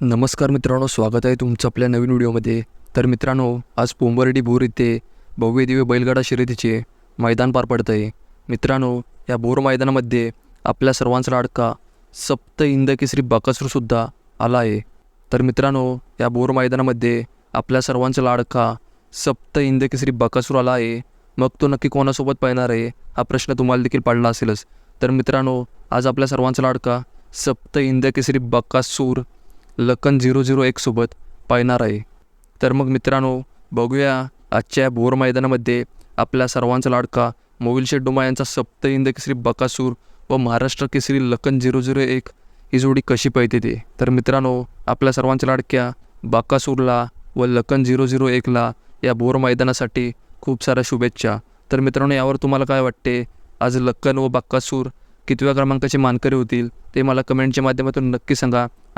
नमस्कार मित्रांनो स्वागत आहे तुमचं आपल्या नवीन व्हिडिओमध्ये. तर मित्रांनो आज पोंबर्डी बोर इथे भव्य दिव्य बैलगाडा शर्यतीचे मैदान पार पडतं आहे मित्रांनो या बोर मैदानामध्ये आपल्या सर्वांचा लाडका सप्त इंद केसरी बकासूरसुद्धा आला आहे. तर मित्रांनो या बोर मैदानामध्ये आपल्या सर्वांचा लाडका सप्त इंद केसरी बकासूर आला आहे. मग तो नक्की कोणासोबत पाहणार आहे हा प्रश्न तुम्हाला देखील पडला असेलच. तर मित्रांनो आज आपल्या सर्वांचा लाडका सप्त इंद केसरी बकासूर लक्कन झिरो झिरो एकसोबत पाहणार आहे. तर मग मित्रांनो बघूया आजच्या भोर मैदानामध्ये आपल्या सर्वांचा लाडका मोविल शेठ डोमा यांचा सप्त इंद केसरी बकासूर व महाराष्ट्र केसरी लखन झिरो झिरो एक ही जोडी कशी पळते ते? तर मित्रांनो आपल्या सर्वांच्या लाडक्या बाकासूरला व लखन झिरो झिरो एकला या भोर मैदानासाठी खूप साऱ्या शुभेच्छा. तर मित्रांनो यावर तुम्हाला काय वाटते? आज लक्कन व बाक्कासूर कितव्या क्रमांकाचे मानकरी होतील? ते मला कमेंटच्या माध्यमातून नक्की सांगा.